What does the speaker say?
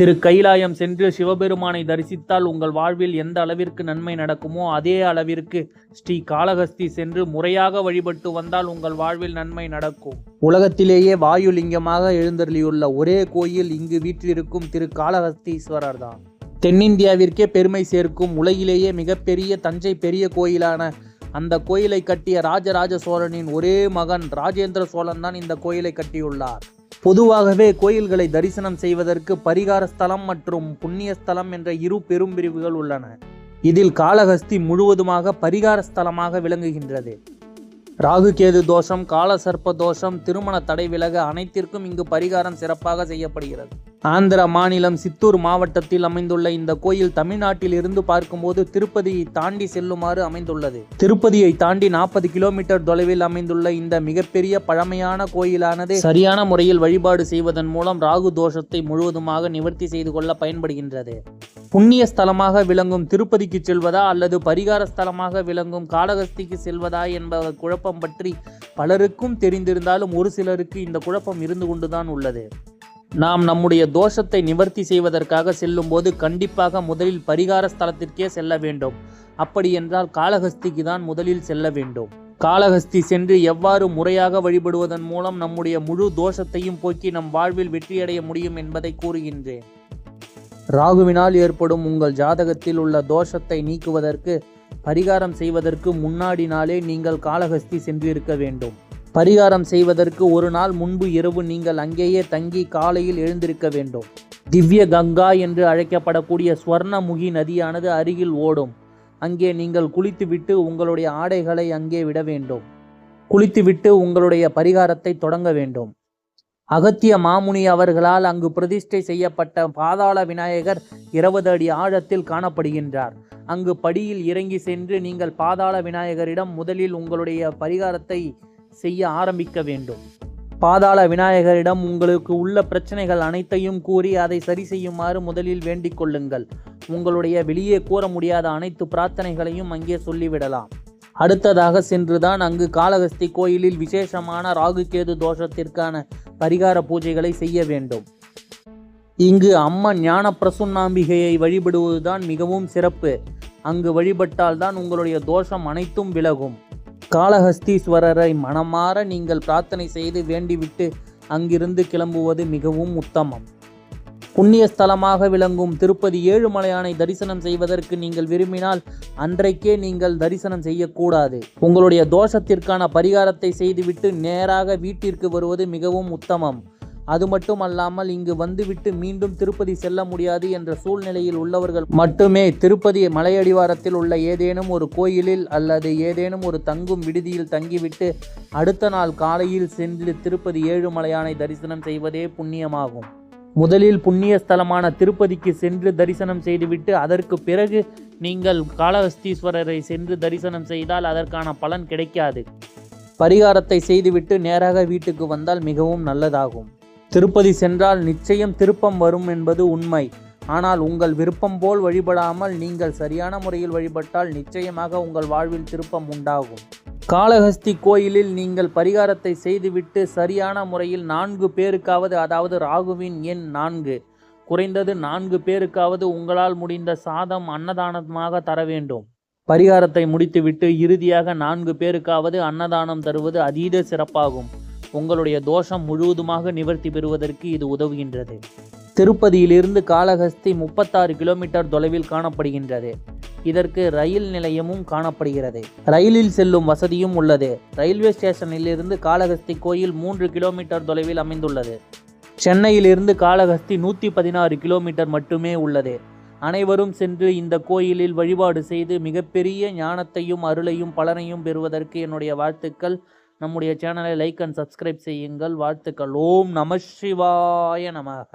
திரு கைலாயம் சென்று சிவபெருமானை தரிசித்தால் உங்கள் வாழ்வில் எந்த அளவிற்கு நன்மை நடக்குமோ அதே அளவிற்கு ஸ்ரீ காளஹஸ்தி சென்று முறையாக வழிபட்டு வந்தால் உங்கள் வாழ்வில் நன்மை நடக்கும். உலகத்திலேயே வாயுலிங்கமாக எழுந்தருளியுள்ள ஒரே கோயில் இங்கு வீற்றிருக்கும் திரு காளஹஸ்தீஸ்வரர் தான். தென்னிந்தியாவிற்கே பெருமை சேர்க்கும் உலகிலேயே மிகப்பெரிய தஞ்சை பெரிய கோயிலான அந்த கோயிலை கட்டிய ராஜராஜ சோழனின் ஒரே மகன் ராஜேந்திர சோழன் தான் இந்த கோயிலை கட்டியுள்ளார். பொதுவாகவே கோயில்களை தரிசனம் செய்வதற்கு பரிகார ஸ்தலம் மற்றும் புண்ணிய ஸ்தலம் என்ற இரு பெரும் பிரிவுகள் உள்ளன. இதில் காளஹஸ்தி முழுவதுமாக பரிகார ஸ்தலமாக விளங்குகின்றது. ராகுகேது தோஷம் காலசர்ப்ப தோஷம் திருமண தடை விலக அனைத்திற்கும் இங்கு பரிகாரம் சிறப்பாக செய்யப்படுகிறது. ஆந்திர மாநிலம் சித்தூர் மாவட்டத்தில் அமைந்துள்ள இந்த கோயில் தமிழ்நாட்டில் இருந்து பார்க்கும்போது திருப்பதியை தாண்டி செல்லுமாறு அமைந்துள்ளது. திருப்பதியை தாண்டி நாற்பது கிலோமீட்டர் தொலைவில் அமைந்துள்ள இந்த மிகப்பெரிய பழமையான கோயிலானது சரியான முறையில் வழிபாடு செய்வதன் மூலம் ராகு தோஷத்தை முழுவதுமாக நிவர்த்தி செய்து கொள்ள பயன்படுகின்றது. புண்ணிய ஸ்தலமாக விளங்கும் திருப்பதிக்கு செல்வதா அல்லது பரிகார ஸ்தலமாக விளங்கும் காளகஸ்திக்கு செல்வதா என்ப குழப்பம் பற்றி பலருக்கும் தெரிந்திருந்தாலும் ஒரு சிலருக்கு இந்த குழப்பம் இருந்து கொண்டுதான் உள்ளது. நாம் நம்முடைய தோஷத்தை நிவர்த்தி செய்வதற்காக செல்லும்போது கண்டிப்பாக முதலில் பரிகார ஸ்தலத்திற்கே செல்ல வேண்டும். அப்படி என்றால் காளஹஸ்திக்கு தான் முதலில் செல்ல வேண்டும். காளஹஸ்தி சென்று எவ்வாறு முறையாக வழிபடுவதன் மூலம் நம்முடைய முழு தோஷத்தையும் போக்கி நம் வாழ்வில் வெற்றியடைய முடியும் என்பதை கூறுகின்றேன். ராகுவினால் ஏற்படும் உங்கள் ஜாதகத்தில் உள்ள தோஷத்தை நீக்குவதற்கு பரிகாரம் செய்வதற்கு முன்னாடி நாளே நீங்கள் காலஹஸ்தி சென்றிருக்க வேண்டும். பரிகாரம் செய்வதற்கு ஒரு நாள் முன்பு இரவு நீங்கள் அங்கேயே தங்கி காலையில் எழுந்திருக்க வேண்டும். திவ்ய கங்கா என்று அழைக்கப்படக்கூடிய ஸ்வர்ணமுகி நதியானது அருகில் ஓடும். அங்கே நீங்கள் குளித்துவிட்டு உங்களுடைய ஆடைகளை அங்கே விட வேண்டும். குளித்துவிட்டு உங்களுடைய பரிகாரத்தை தொடங்க வேண்டும். அகத்திய மாமுனி அவர்களால் அங்கு பிரதிஷ்டை செய்யப்பட்ட பாதாள விநாயகர் இருபது அடி ஆழத்தில் காணப்படுகின்றார். அங்கு படியில் இறங்கி சென்று நீங்கள் பாதாள விநாயகரிடம் முதலில் உங்களுடைய பரிகாரத்தை செய்ய ஆரம்பிக்க வேண்டும். பாதாள விநாயகரிடம் உங்களுக்கு உள்ள பிரச்சனைகள் அனைத்தையும் கூறி அதை சரி செய்யுமாறு முதலில் வேண்டிக் கொள்ளுங்கள். உங்களுடைய வெளியே கூற முடியாத அனைத்து பிரார்த்தனைகளையும் அங்கே சொல்லிவிடலாம். அடுத்ததாக சென்றுதான் அங்கு காளகஸ்தி கோயிலில் விசேஷமான ராகுகேது தோஷத்திற்கான பரிகார பூஜைகளை செய்ய வேண்டும். இங்கு அம்மன் ஞான பிரசுன்னாம்பிகையை வழிபடுவதுதான் மிகவும் சிறப்பு. அங்கு வழிபட்டால்தான் உங்களுடைய தோஷம் அனைத்தும் விலகும். காளஹஸ்தீஸ்வரரை மனமாற நீங்கள் பிரார்த்தனை செய்து வேண்டிவிட்டு அங்கிருந்து கிளம்புவது மிகவும் உத்தமம். புண்ணிய ஸ்தலமாக விளங்கும் திருப்பதி ஏழுமலையானை தரிசனம் செய்வதற்கு நீங்கள் விரும்பினால் அன்றைக்கே நீங்கள் தரிசனம் செய்யக்கூடாது. உங்களுடைய தோஷத்திற்கான பரிகாரத்தை செய்துவிட்டு நேராக வீட்டிற்கு வருவது மிகவும் உத்தமம். அது மட்டும் அல்லாமல் இங்கு வந்துவிட்டு மீண்டும் திருப்பதி செல்ல முடியாது என்ற சூழ்நிலையில் உள்ளவர்கள் மட்டுமே திருப்பதி மலையடிவாரத்தில் உள்ள ஏதேனும் ஒரு கோயிலில் அல்லது ஏதேனும் ஒரு தங்கும் விடுதியில் தங்கிவிட்டு அடுத்த நாள் காலையில் சென்று திருப்பதி ஏழுமலையானை தரிசனம் செய்வதே புண்ணியமாகும். முதலில் புண்ணிய ஸ்தலமான திருப்பதிக்கு சென்று தரிசனம் செய்துவிட்டு அதற்கு பிறகு நீங்கள் காளஹஸ்தீஸ்வரரை சென்று தரிசனம் செய்தால் அதற்கான பலன் கிடைக்காது. பரிகாரத்தை செய்துவிட்டு நேராக வீட்டுக்கு வந்தால் மிகவும் நல்லதாகும். திருப்பதி சென்றால் நிச்சயம் திருப்பம் வரும் என்பது உண்மை. ஆனால் உங்கள் விருப்பம் போல் வழிபடாமல் நீங்கள் சரியான முறையில் வழிபட்டால் நிச்சயமாக உங்கள் வாழ்வில் திருப்பம் உண்டாகும். காளஹஸ்தி கோயிலில் நீங்கள் பரிகாரத்தை செய்துவிட்டு சரியான முறையில் நான்கு பேருக்காவது அதாவது ராகுவின் எண் நான்கு. குறைந்தது நான்கு பேருக்காவது உங்களால் முடிந்த சாதம் அன்னதானமாக தர வேண்டும். பரிகாரத்தை முடித்துவிட்டு இறுதியாக நான்கு பேருக்காவது அன்னதானம் தருவது அதீத சிறப்பாகும். உங்களுடைய தோஷம் முழுவதுமாக நிவர்த்தி பெறுவதற்கு இது உதவுகின்றது. திருப்பதியிலிருந்து காளஹஸ்தி முப்பத்தாறு கிலோமீட்டர் தொலைவில் காணப்படுகின்றது. இதற்கு ரயில் நிலையமும் காணப்படுகிறது. ரயிலில் செல்லும் வசதியும் உள்ளது. ரயில்வே ஸ்டேஷனிலிருந்து காளஹஸ்தி கோயில் மூன்று கிலோமீட்டர் தொலைவில் அமைந்துள்ளது. சென்னையிலிருந்து காளஹஸ்தி நூற்றி பதினாறு கிலோமீட்டர் மட்டுமே உள்ளது. அனைவரும் சென்று இந்த கோயிலில் வழிபாடு செய்து மிகப்பெரிய ஞானத்தையும் அருளையும் பலனையும் பெறுவதற்கு என்னுடைய வாழ்த்துக்கள். நம்முடைய சேனலை லைக் அண்ட் சப்ஸ்கிரைப் செய்யுங்கள். வாழ்த்துக்கள். ஓம் நம சிவாய நமக.